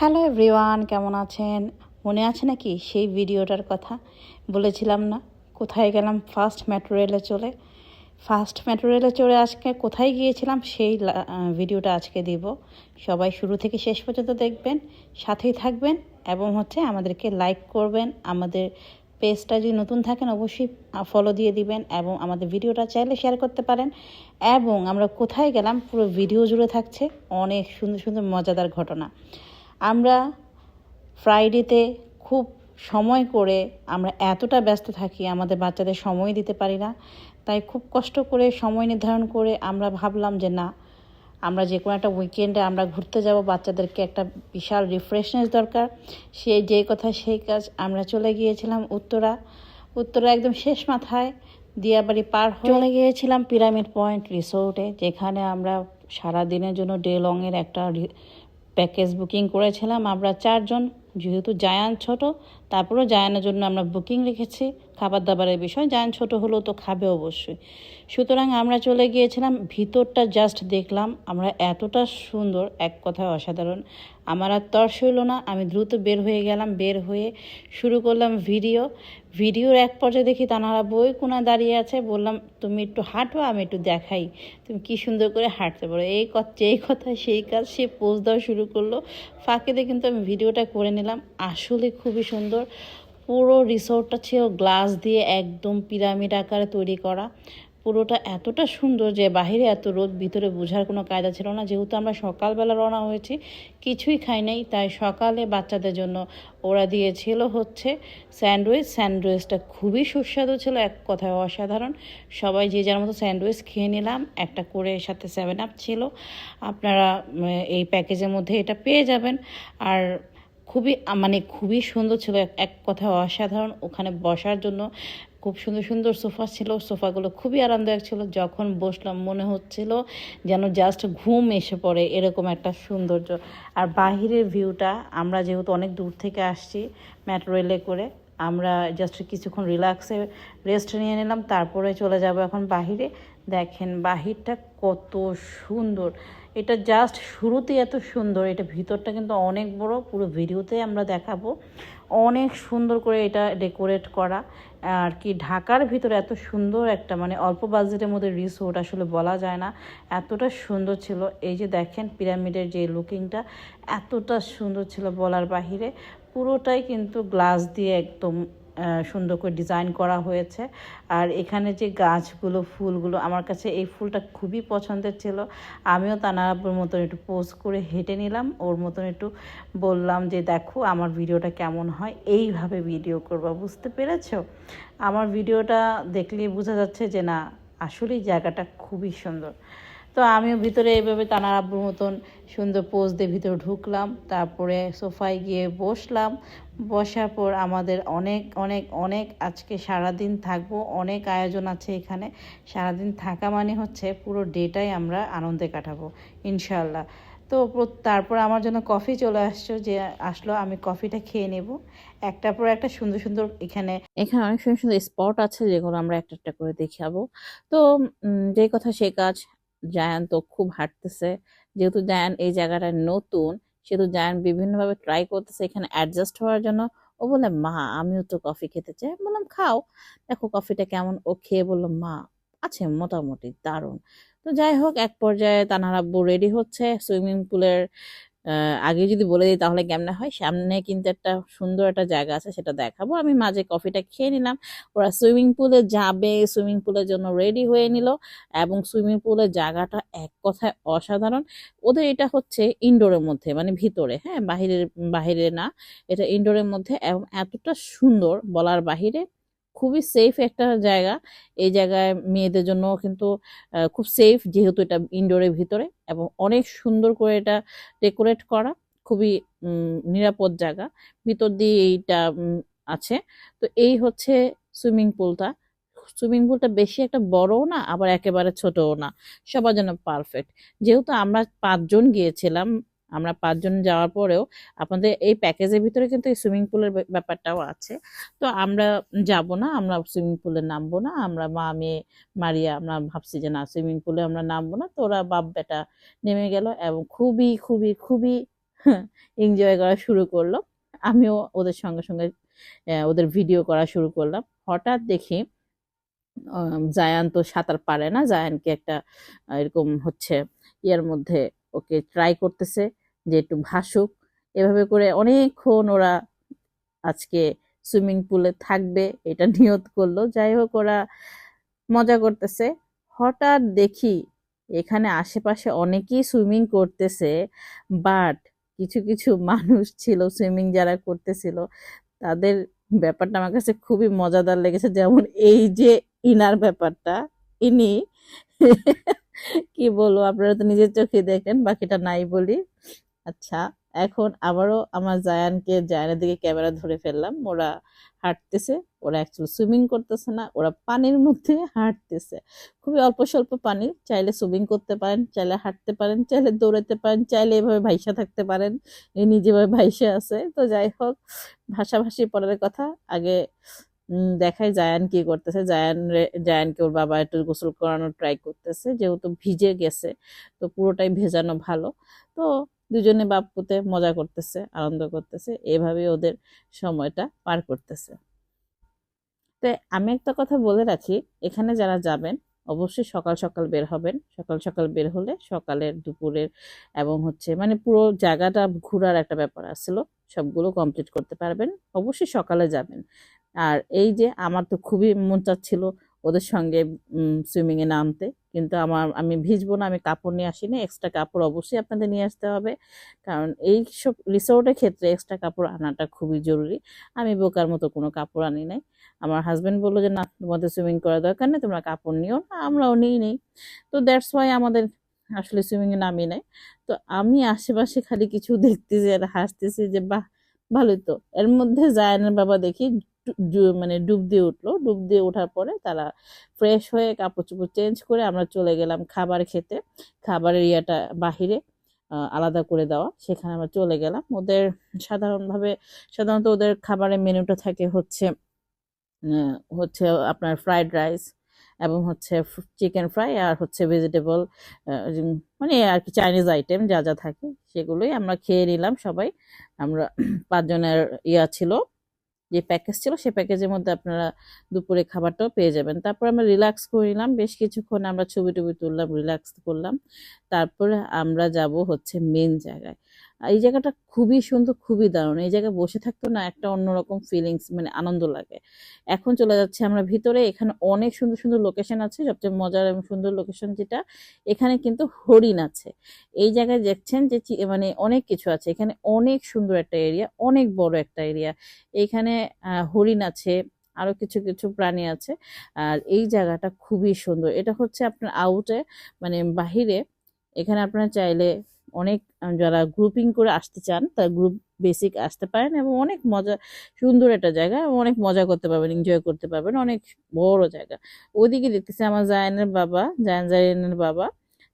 Hello everyone, কেমন আছেন? মনে আছে নাকি সেই ভিডিওটার কথা? বলেছিলাম না, কোথায় গেলাম ফার্স্ট মেট্রো রেলে চলে ফার্স্ট মেট্রো রেলে আজকে কোথায় গিয়েছিলাম সেই ভিডিওটা আজকে দিব। সবাই শুরু থেকে শেষ পর্যন্ত দেখবেন, সাথেই থাকবেন এবং হচ্ছে আমাদেরকে লাইক করবেন। আমাদের পেজটা যদি নতুন থাকেন অবশ্যই ফলো দিয়ে দিবেন এবং আমাদের ভিডিওটা চাইলে শেয়ার করতে পারেন। এবং আমরা কোথায় গেলাম পুরো ভিডিও জুড়ে থাকছে অনেক সুন্দর সুন্দর মজাদার ঘটনা। আমরা ফ্রাইডেতে খুব সময় করে আমরা এতটা ব্যস্ত থাকি, আমাদের বাচ্চাদের সময় দিতে পারি না। তাই খুব কষ্ট করে সময় নির্ধারণ করে আমরা ভাবলাম যে না, আমরা যে কোনো একটা উইকেন্ডে আমরা ঘুরতে যাব, বাচ্চাদেরকে একটা বিশাল রিফ্রেশনেস দরকার। সে যে কথা সেই কাজ আমরা চলে গিয়েছিলাম উত্তরা। উত্তরা একদম শেষ মাথায় দিয়াবাড়ি পার হয়ে চলে গিয়েছিলাম পিরামিড পয়েন্ট রিসোর্টে, যেখানে আমরা সারা দিনের জন্য ডে লংয়ের একটা প্যাকেজ বুকিং করেছিলাম। আমরা চারজন যেহেতু জায়ান ছোট তারপরেও জায়ানের জন্য আমরা বুকিং রেখেছি। খাবার দাবারের বিষয়। জায়ান ছোট হলেও তো খাবে অবশ্যই। সুতরাং আমরা চলে গিয়েছিলাম, ভিতরটা জাস্ট দেখলাম। আমরা এতটা সুন্দর, এক কথায় অসাধারণ। আমার আর তর সইল না, আমি দ্রুত বের হয়ে গেলাম, বের হয়ে শুরু করলাম ভিডিও। ভিডিওর এক পর্যায়ে দেখি তানারা বই কোনা দাঁড়িয়ে আছে। বললাম, তুমি একটু হাঁটো, আমি একটু দেখাই। তুমি কি সুন্দর করে হাঁটতে পারো। এই কথা এই কথা সেই কাজ সে পোজ দেওয়া শুরু করল। ফাঁকেতে কিন্তু আমি ভিডিওটা করে নিলাম। আসলে খুবই সুন্দর। পুরো রিসোর্টটা ছিল গ্লাস দিয়ে একদম পিরামিড আকারে তৈরি করা। পুরোটা এতটা সুন্দর যে বাইরে এত রোদ, ভিতরে বোঝার কোনো কায়দা ছিল না। যেহেতু আমরা সকালবেলা রওনা হয়েছি, কিছুই খাই নাই। তাই সকালে বাচ্চাদের জন্য ওরা দিয়েছিল হচ্ছে স্যান্ডউইচ। স্যান্ডউইচটা খুবই সুস্বাদু ছিল, এক কথায় অসাধারণ। সবাই যে যার মতো স্যান্ডউইচ খেয়ে নিলাম। একটা করে সাথে সেভেন আপ ছিল। আপনারা এই প্যাকেজের মধ্যে এটা পেয়ে যাবেন। আর খুবই মানে খুবই সুন্দর ছিল। এক- কথায় অসাধারণ। ওখানে বসার জন্য খুব সুন্দর সুন্দর সোফা ছিল। সোফাগুলো খুবই আরামদায়ক ছিল। যখন বসলাম মনে হচ্ছিল যেন জাস্ট ঘুম এসে পড়ে এরকম একটা সৌন্দর্য। আর বাহিরের ভিউটা আমরা যেহেতু অনেক দূর থেকে আসছি মেট্রো রেলে করে, আমরা জাস্ট কিছুক্ষণ রিল্যাক্সে রেস্ট নিয়ে নিলাম। তারপরে চলে যাব এখন বাহিরে। দেখেন বাহিরটা কত সুন্দর। এটা জাস্ট শুরুতেই এত সুন্দর, এটা ভিতরটা কিন্তু অনেক বড়, পুরো ভিডিওতে আমরা দেখাবো। অনেক সুন্দর করে এটা ডেকোরেট করা। আর কি ঢাকার ভিতরে এত সুন্দর একটা মানে অল্প বাজেটের মধ্যে রিসোর্ট আসলে বলা যায় না। এতটা সুন্দর ছিল। এই যে দেখেন পিরামিডের যে লুকিংটা, এতটা সুন্দর ছিল বলার বাহিরে। পুরোটাই কিন্তু গ্লাস দিয়ে একদম সুন্দর করে ডিজাইন করা হয়েছে। আর এখানে যে গাছগুলো, ফুলগুলো, আমার কাছে এই ফুলটা খুবই পছন্দের ছিল। আমিও তানারাপুর মতন একটু পোস্ট করে হেঁটে নিলাম। ওর মতন একটু বললাম যে, দেখো, আমার ভিডিওটা কেমন হয়? এইভাবে ভিডিও করবা। বুঝতে পেরেছ? আমার ভিডিওটা দেখলেই বোঝা যাচ্ছে যে, না, আসলেই জায়গাটা খুবই সুন্দর। তো আমিও ভিতরে এইভাবে তানার আব্বুর মতন সুন্দর পোজ দিয়ে ভিতরে ঢুকলাম, তারপরে সোফায় গিয়ে বসলাম। বসার পর আমাদের অনেক অনেক অনেক আজকে সারাদিন থাকব, অনেক আয়োজন আছে এখানে। সারাদিন থাকা মানে হচ্ছে পুরো ডেটাই আমরা আনন্দে কাটাবো ইনশাল্লাহ তো তারপর আমার জন্য কফি চলে আসছো যে আসলো, আমি কফিটা খেয়ে নেব। একটার পর একটা সুন্দর সুন্দর এখানে এখানে অনেক সুন্দর সুন্দর স্পট আছে যেগুলো আমরা একটা একটা করে দেখাবো। তো যে কথা সে কাজ জায়ান তো খুব হাঁটতেছে। যেহেতু জায়ান এই জায়গাটা নতুন, সেহেতু জায়ান বিভিন্নভাবে ট্রাই করতেছে এখানে অ্যাডজাস্ট হওয়ার জন্য। ও বলে মা, আমিও তো কফি খেতে চাই। বললাম, খাও। দেখো কফিটা কেমন? ও খেয়ে বলল, মা, আছে মোটামুটি দারুণ। তো যাই হোক, এক পর্যায়ে তানার রেডি হচ্ছে সুইমিং পুলের আগে যদি বলে দিই তাহলে কেমনে হয়? সামনে কিন্তু একটা সুন্দর একটা জায়গা আছে, সেটা দেখাবো। আমি মাঝে কফিটা খেয়ে নিলাম। ওরা সুইমিং পুলে যাবে, সুইমিং পুলের জন্য রেডি হয়ে নিল এবং সুইমিং পুলের জায়গাটা এক কথায় অসাধারণ। ওদের এটা হচ্ছে ইনডোরের মধ্যে মানে ভিতরে হ্যাঁ? বাহিরের, বাহিরে না। এটা ইনডোরের মধ্যে এবং এতটা সুন্দর বলার বাহিরে। খুবই সেফ একটা জায়গা। এই জায়গায় মেয়েদের জন্য কিন্তু খুব সেফ যেহেতু এটা ইনডোরের ভিতরে এবং অনেক সুন্দর করে এটা ডেকোরেট করা। খুবই নিরাপদ জায়গা। ভিতর দিয়ে এইটা আছে। তো এই হচ্ছে সুইমিং পুলটা সুইমিং পুলটা বেশি একটা বড়ও না, আবার একেবারে ছোটও না। সবার জন্য পারফেক্ট যেহেতু আমরা পাঁচজন গিয়েছিলাম আমরা পাঁচজন যাওয়ার পরেও আপনাদের এই প্যাকেজের ভিতরে কিন্তু এই সুইমিং পুলের ব্যাপারটাও আছে। তো আমরা যাব না, আমরা সুইমিং পুলে নামবো না, আমরা মা মেয়ে মারিয়া, আমরা ভাবছি যে না সুইমিং পুলে আমরা নামবো না। তো ওরা বাপ, বেটা নেমে গেল এবং খুবই খুবই খুবই এনজয় করা শুরু করল। আমিও ওদের সঙ্গে সঙ্গে ওদের ভিডিও করা শুরু করলাম। হঠাৎ দেখি জায়ান তো সাঁতার পারে না। জায়ানকে একটা, এরকম হচ্ছে, ইয়ের মধ্যে ওকে ট্রাই করতেছে যে একটু ভাসুক। এভাবে করে অনেকক্ষণ ওরা আজকে সুইমিং পুলে থাকবে, এটা নিয়ত করল। যাই হোক, ওরা মজা করতেছে। হঠাৎ দেখি এখানে আশেপাশে অনেকেই সুইমিং করতেছে বাট কিছু কিছু মানুষ ছিল সুইমিং যারা করতেছিল। তাদের ব্যাপারটা আমার কাছে খুবই মজাদার লেগেছে। যেমন এই যে ইনার ব্যাপারটা, ইনি কি বলব, আপনারা তো নিজের চোখে দেখেন, বাকিটা নাই বলি। আচ্ছা এখন আবারও আমার জায়ানকে, জায়ানের দিকে ক্যামেরা ধরে ফেললাম। ওরা হাঁটতেছে, ওরা অ্যাকচুয়ালি সুইমিং করতেছে না, ওরা পানির মধ্যে হাঁটতেছে। খুবই অল্প স্বল্প পানি, চাইলে সুইমিং করতে পারেন, চাইলে হাঁটতে পারেন, চাইলে দৌড়াতে পারেন, চাইলে এভাবে ভাইসা থাকতে পারেন এই নিজেভাবে ভাইসা আছে। তো যাই হোক, ভাষাভাষি পড়ার কথা, আগে দেখাই জায়ান কি করতেছে। জায়ান জায়ানকে ওর বাবা একটু গোসল করানোর ট্রাই করতেছে, যেহেতু ভিজে গেছে, তো পুরোটাই ভেজানো ভালো। তো দুজনে বাপুতে মজা করতেছে, আনন্দ করতেছে এভাবে ওদের সময়টা পার করতেছে। তো আমি একটা কথা বলে রাখি, এখানে যারা যাবেন, অবশ্যই সকাল সকাল বের হবেন। সকাল সকাল বের হলে সকালের, দুপুরের এবং হচ্ছে মানে পুরো জায়গাটা ঘোরার একটা ব্যাপার আসছিল সবগুলো কমপ্লিট করতে পারবেন। অবশ্যই সকালে যাবেন। আর এই যে আমার তো খুবই মন চাচ্ছিল ওদের সঙ্গে সুইমিংয়ে নামতে। কিন্তু আমার, আমি ভিজবো না, আমি কাপড় নিয়ে আসিনি এক্সট্রা কাপড় অবশ্যই আপনাদের নিয়ে আসতে হবে। কারণ এই সব রিসোর্টের ক্ষেত্রে এক্সট্রা কাপড় আনাটা খুবই জরুরি। আমি বোকার মতো কোনো কাপড় আনি নাই। আমার হাজব্যান্ড বলল যে, না, তোমাদের সুইমিং করার দরকার নেই, তোমরা কাপড় নিও না, আমরাও নিই নেই তো দ্যাটস ওয়াই আমাদের আসলে সুইমিংয়ে নামি নাই। তো আমি আশেপাশে খালি কিছু দেখতেছি আর হাসতেছি যে, বাহ ভালোই তো। এর মধ্যে জায়ানের বাবা দেখি মানে ডুব দিয়ে উঠল। ডুব দিয়ে ওঠার পরে তারা ফ্রেশ হয়ে কাপড় চোপড় চেঞ্জ করে আমরা চলে গেলাম খাবার খেতে। খাবারের ইয়েটা বাহিরে আলাদা করে দেওয়া। সেখানে আমরা চলে গেলাম। ওদের সাধারণভাবে, সাধারণত ওদের খাবারের মেনুটা থাকে হচ্ছে হচ্ছে আপনার ফ্রাইড রাইস এবং হচ্ছে চিকেন ফ্রাই আর হচ্ছে ভেজিটেবল মানে আর কি চাইনিজ আইটেম যা যা থাকে সেগুলোই আমরা খেয়ে নিলাম সবাই। আমরা পাঁচজনের ইয়া ছিল, যে প্যাকেজ ছিল সেই প্যাকেজের মধ্যে আপনারা দুপুরে খাবারটাও পেয়ে যাবেন। তারপর আমরা রিল্যাক্স করে নিলাম, বেশ কিছুক্ষণ আমরা ছবি টবি তুললাম রিল্যাক্স করলাম। তারপরে আমরা যাব হচ্ছে মেন জায়গায়। আর এই জায়গাটা খুবই সুন্দর খুবই দারুণ। এই জায়গায় বসে থাকতো না একটা অন্যরকম ফিলিংস মানে আনন্দ লাগে। এখন চলে যাচ্ছে আমরা ভিতরে এখানে অনেক সুন্দর সুন্দর লোকেশন আছে। সবচেয়ে মজার এবং সুন্দর লোকেশন যেটা এখানে কিন্তু হরিণ আছে। এই জায়গায় দেখছেন যে মানে অনেক কিছু আছে। এখানে অনেক সুন্দর একটা এরিয়া অনেক বড় একটা এরিয়া আহ, হরিণ আছে আরও কিছু কিছু প্রাণী আছে। আর এই জায়গাটা খুবই সুন্দর। এটা হচ্ছে আপনার আউটে মানে বাহিরে। এখানে আপনারা চাইলে অনেক যারা গ্রুপিং করে আসতে চান, তারা গ্রুপ বেসিক আসতে পারেন এবং অনেক মজা, সুন্দর একটা জায়গা এবং অনেক মজা করতে পারবেন এনজয় করতে পারবেন, অনেক বড় জায়গা। ওইদিকে দেখতেছি আমার জায়নের বাবা জায়ন জায়নের বাবা।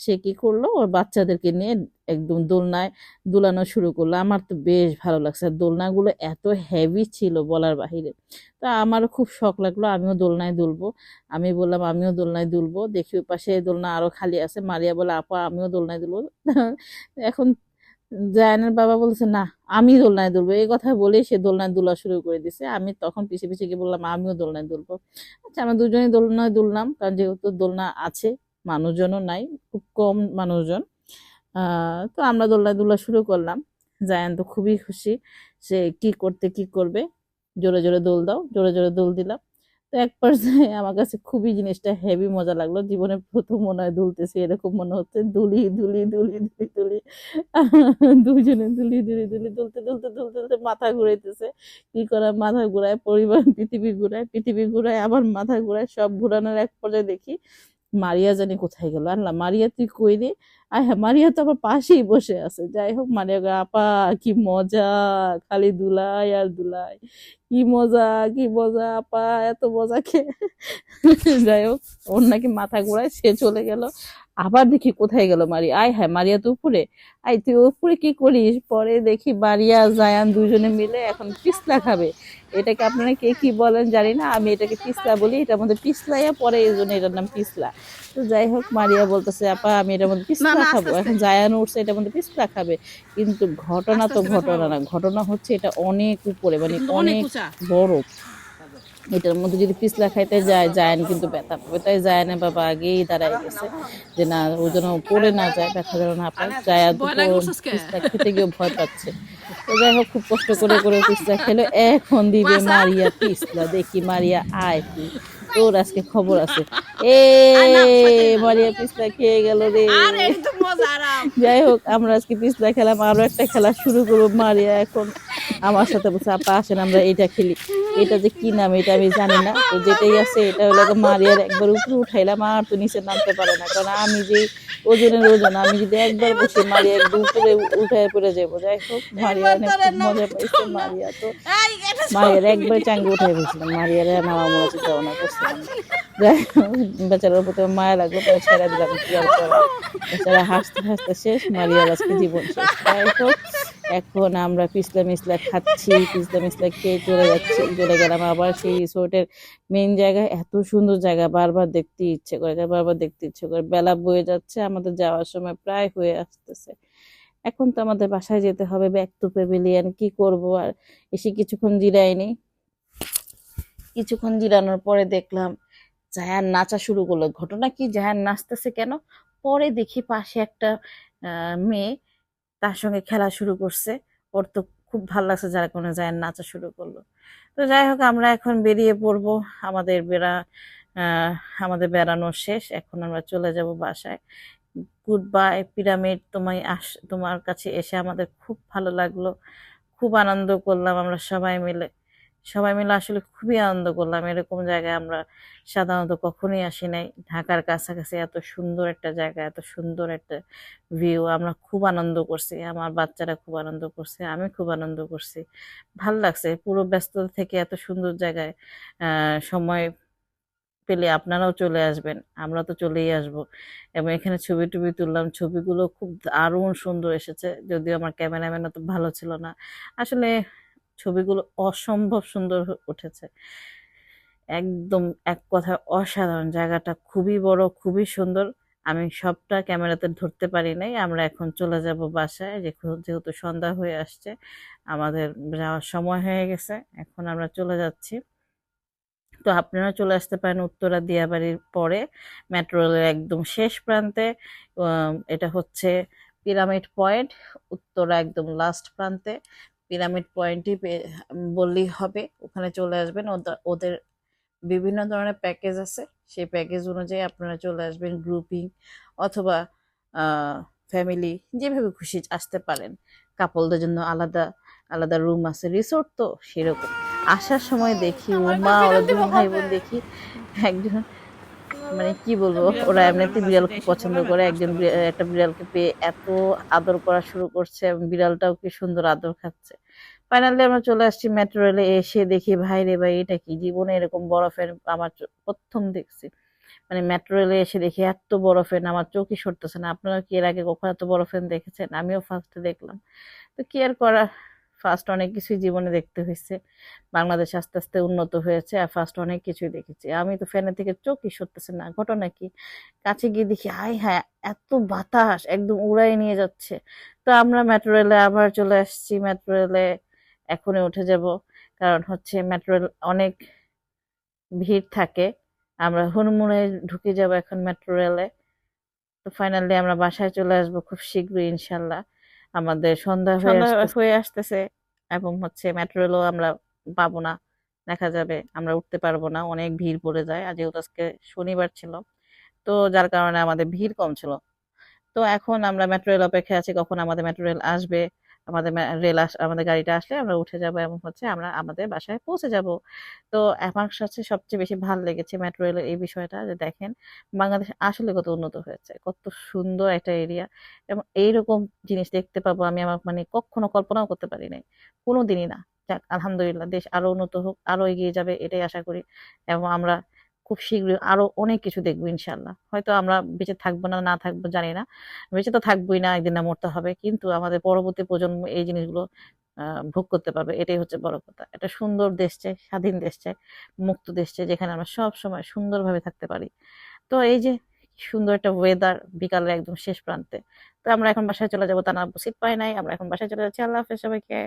সে কি করল? ওর বাচ্চাদেরকে নিয়ে একদম দোলনায় দোলানো শুরু করল। আমার তো বেশ ভালো লাগছে। দোলনাগুলো এত হেভি ছিল বলার বাহিরে। তা আমারও খুব শখ লাগল, আমিও দোলনায় দুলবো। আমি বললাম, আমিও দোলনায় দুলবো। দেখি ওই পাশে দোলনা আরও খালি আছে। মারিয়া বলে, আপা, আমিও দোলনায় দুলবো। এখন জায়ানের বাবা বলছে, না, আমি দোলনায় দুলবো। এই কথা বলেই সে দোলনায় দুলা শুরু করে দিছে। আমি তখন পিছিয়ে পিছিয়ে গিয়ে বললাম, আমিও দোলনায় দুলবো। আচ্ছা আমরা দুজনেই দোলনায় দুললাম। কারণ যেহেতু দোলনা আছে মানুষজনও নাই, খুব কম মানুষজন। তো আমরা দোলনায় দুলা শুরু করলাম। জায়ান তো খুবই খুশি সে কি করতে, কি করবে। জোরে জোরে দোল দাও, জোরে জোরে দোল দিলাম। তো এক পর্যায়ে আমার কাছে খুবই জিনিসটা হেভি মজা লাগল। জীবনে প্রথম মনে হয় দুলতেছি এরকম মনে হচ্ছে দুলি দুলি দুলি দুলি দুলি। দুজনে দুলি দুলি দুলি দুলতে দুলতে দুলতে দুলতে মাথা ঘুরাইতেছে। কি করা মাথা ঘুরায়, পরিবার, পৃথিবী ঘুরায় পৃথিবী ঘুরায়, আবার মাথা ঘুরায়, সব ঘুরানোর এক পর্যায়ে দেখি মারিয়া জানি কোথায় গেল। আল্লাহ মারিয়া, তুই কই রে? আয় হ্যাঁ মারিয়া তো আমার পাশেই বসে আছে। যাই হোক, মারিয়া আপা, কি মজা, খালি দুলাই আর দুলাই। কি মজা কি মজা, আপা, এত মজা খেয়ে যাই হোক, ওর নাকি মাথা ঘোরায়, সে চলে গেল। আবার দেখি কোথায় গেল মারি আয় হ্যাঁ মারিয়া তো উপরে। আয়, তুই উপরে কি করিস? পরে দেখি মারিয়া জায়ান দুজনে মিলে এখন পিছলা খাবে। এটাকে আপনারা কে কি বলেন জানি না আমি এটাকে পিসলা বলি এটার মধ্যে পিসলাইয়া পরে এই জন্য এটার নাম পিসলা তো যাই হোক মারিয়া বলতেছে আপা আমি এটার মধ্যে পিসলা খাব। এখন জায়ান উঠছে এটার মধ্যে পিসলা খাবে। কিন্তু ঘটনা তো ঘটনা না ঘটনা হচ্ছে এটা অনেক উপরে মানে অনেক বরফ বড়। এটার মধ্যে যদি পিছলা খাইতে যায় জায়ান কিন্তু ব্যথা পাবে। তাই জায়ানের বাবা আগেই দাঁড়ায় গেছে যে না ও যেন পড়ে না যায় ব্যথা যেন না পায় কে? পিছলা খেতে গিয়ে ভয় পাচ্ছে। তো যাই হোক খুব কষ্ট করে করে পিছলা খেলো। এখন দিবে মারিয়া পিছলা দেখি মারিয়া আয় তুই তোর আজকে খবর আছে। এ মারিয়া পিছলা খেয়ে গেল রে। যাই হোক আমরা আজকে পিছলা খেলাম আরও একটা খেলা শুরু করব মারিয়া এখন। আমার সাথে বলছে আপা আসেন আমরা এটা খেলি। এটা যে কি নাম এটা আমি জানি না। তো যেটাই আছে এটা হলো মারিয়ার একবার উপরে উঠাইলাম আর তো নিচে নামতে পারে না। কারণ আমি যে ওজনের ওজন আমি যদি একবার বসে মারিয়া একদম উপরে উঠায় পড়ে যাব যাই হোক মারিয়া অনেক মজা পাইছে মারিয়া তো মারিয়ার একবার চাঙ্গে উঠাই ফেলছিলাম মারিয়ারে নামা মনে চিন্তা ভাবনা করছিলাম যাই হোক, বেচারার প্রতি আমার মায়া লাগল পরে ছেড়ে দিলাম কি আর করা। বেচারা হাসতে হাসতে শেষ মারিয়ার আজকে জীবন শেষ। যাই হোক এখন আমরা পিছলা মিছলা খাচ্ছি, পিছলা মিছলা খেয়ে চলে যাচ্ছি, চলে গেলাম আবার সেই রিসোর্টের মেন জায়গায়। এত সুন্দর জায়গা, বারবার দেখতে ইচ্ছে করে, বারবার দেখতে ইচ্ছে করে। বেলা বয়ে যাচ্ছে, আমাদের যাওয়ার সময় প্রায় হয়ে আসতেছে। এখন তো আমাদের বাসায় যেতে হবে ব্যাক টু পেভিলিয়ন কি করব আর? এসে কিছুক্ষণ জিরাইনি। কিছুক্ষণ জিরানোর পরে দেখলাম জায়ান নাচা শুরু করল। ঘটনা কি? জায়ান নাচতেছে কেন? পরে দেখি পাশে একটা মেয়ে তার সঙ্গে খেলা শুরু করছে। ওর তো খুব ভালো লাগছে যারা কোনো যায় নাচা শুরু করল। তো যাই হোক, আমরা এখন বেরিয়ে পড়ব। আমাদের বেড়া আমাদের বেড়ানো শেষ। এখন আমরা চলে যাব বাসায়। গুড বাই পিরামিড তোমায় আস, তোমার কাছে এসে আমাদের খুব ভালো লাগল। খুব আনন্দ করলাম আমরা সবাই মিলে। সবাই মিলে আসলে খুবই আনন্দ করলাম। এরকম জায়গায় আমরা সাধারণত কখনোই আসি নাই। ঢাকার কাছাকাছি এত সুন্দর একটা জায়গা, এত সুন্দর একটা ভিউ আমরা খুব আনন্দ করছি। আমার বাচ্চারা খুব আনন্দ করছে, আমি খুব আনন্দ করছি। ভালো লাগছে, পুরো ব্যস্ততা থেকে এত সুন্দর জায়গায় সময় পেলে আপনারাও চলে আসবেন, আমরা তো চলেই আসব। এবং এখানে ছবি টবি তুললাম, ছবিগুলো খুব দারুণ সুন্দর এসেছে। যদিও আমার ক্যামেরাম্যান অত ভালো ছিল না। আসলে ছবিগুলো অসম্ভব সুন্দর উঠেছে। একদম এক কথায় অসাধারণ। জায়গাটা খুবই বড়, খুবই সুন্দর। আমি সবটা ক্যামেরাতে ধরতে পারি নাই। আমরা এখন চলে যাব বাসায়। যেহেতু সন্ধ্যা হয়ে আসছে, আমাদের যাওয়ার সময় হয়ে গেছে। এখন আমরা চলে যাচ্ছি। তো আপনারা চলে আসতে পারেন উত্তরা দিয়াবাড়ির পরে। মেট্রো রেলের একদম শেষ প্রান্তে। এটা হচ্ছে পিরামিড পয়েন্ট, উত্তরা একদম লাস্ট প্রান্তে। পিরামিড পয়েন্টই বললেই হবে ওখানে চলে আসবেন ওদের বিভিন্ন ধরনের প্যাকেজ আছে সেই প্যাকেজ অনুযায়ী আপনারা চলে আসবেন গ্রুপিং অথবা ফ্যামিলি যেভাবে খুশি আসতে পারেন। কাপলদের জন্য আলাদা আলাদা রুম আছে রিসোর্ট তো সেরকম। আসার সময় দেখি ও ওরা দুই ভাই বোন দেখি একজন মানে কি বলব, ওরা এমনিতে বিড়াল খুব পছন্দ করে, একজন একটা বিড়ালকে পেয়ে এত আদর করা শুরু করছে বিড়ালটাও কি সুন্দর আদর খাচ্ছে। ফাইনালি আমরা চলে আসছি মেট্রো এসে দেখি, ভাই রে ভাই, এটা কি জীবনে এরকম বরফের আমার প্রথম দেখছি। মানে মেট্রো এসে দেখি, এত বরফের আমার চোখই সরতেছে না। আপনারা কি এর আগে কখনো এত বরফের দেখেছেন? আমিও ফার্স্টে দেখলাম। তো কি আর করা? ফার্স্ট অনেক কিছুই জীবনে দেখতে হয়েছে। বাংলাদেশ আস্তে আস্তে উন্নত হয়েছে আর ফার্স্ট অনেক কিছুই দেখেছি। আমি তো ফ্যানের থেকে চোখই সরতেছে না, ঘটনা কি? কাছে গিয়ে দেখি হাই হ্যাঁ এত বাতাস একদম উড়াই নিয়ে যাচ্ছে। তো আমরা মেট্রো রেলে আবার চলে আসছি মেট্রো রেলে এখনই উঠে যাব। কারণ হচ্ছে মেট্রো রেল অনেক ভিড় থাকে। আমরা হুড়মুড়ে ঢুকে যাব এখন মেট্রো রেলে তো ফাইনালি আমরা বাসায় চলে আসব খুব শীঘ্রই, ইনশাল্লাহ। আমাদের সন্ধ্যা হয়ে আসতেছে। এবং হচ্ছে মেট্রো রেলও আমরা পাবো না। দেখা যাবে আমরা উঠতে পারব না। অনেক ভিড় পড়ে যায়। আর যেহেতু আজকে শনিবার ছিল তো যার কারণে আমাদের ভিড় কম ছিল। তো এখন আমরা মেট্রো রেল অপেক্ষায় আছি। কখন আমাদের মেট্রো রেল আসবে? আমাদের রেল আস, আমাদের গাড়িটা আসলে আমরা উঠে যাব এবং হচ্ছে আমরা আমাদের বাসায় পৌঁছে যাব। তো আমার কাছে সবচেয়ে বেশি ভালো লেগেছে মেট্রো রেলের এই বিষয়টা যে দেখেন বাংলাদেশ আসলে কত উন্নত হয়েছে, কত সুন্দর একটা এরিয়া এবং এইরকম জিনিস দেখতে পাবো আমি আমার মানে কখনো কল্পনাও করতে পারি নাই। কোনো দিনই না। যাক, আলহামদুলিল্লাহ, দেশ আরও উন্নত হোক, আরও এগিয়ে যাবে, এটাই আশা করি এবং আমরা খুব শীঘ্রই আরও অনেক কিছু দেখব ইনশাল্লাহ হয়তো আমরা বেঁচে থাকব না না থাকব জানি না। বেঁচে তো থাকবোই না, একদিন না মরতে হবে। কিন্তু আমাদের পরবর্তী প্রজন্ম এই জিনিসগুলো ভোগ করতে পারবে। এটাই হচ্ছে বড় কথা। একটা সুন্দর দেশ চাই, স্বাধীন দেশ চাই, মুক্ত দেশ চাই, যেখানে আমরা সব সময় সুন্দরভাবে থাকতে পারি। তো এই যে সুন্দর একটা ওয়েদার বিকালের একদম শেষ প্রান্তে। তো আমরা এখন বাসায় চলে যাব, তা না, সিট পাই নাই। আমরা এখন বাসায় চলে যাচ্ছি। আল্লাহ হাফেজ সবাইকে।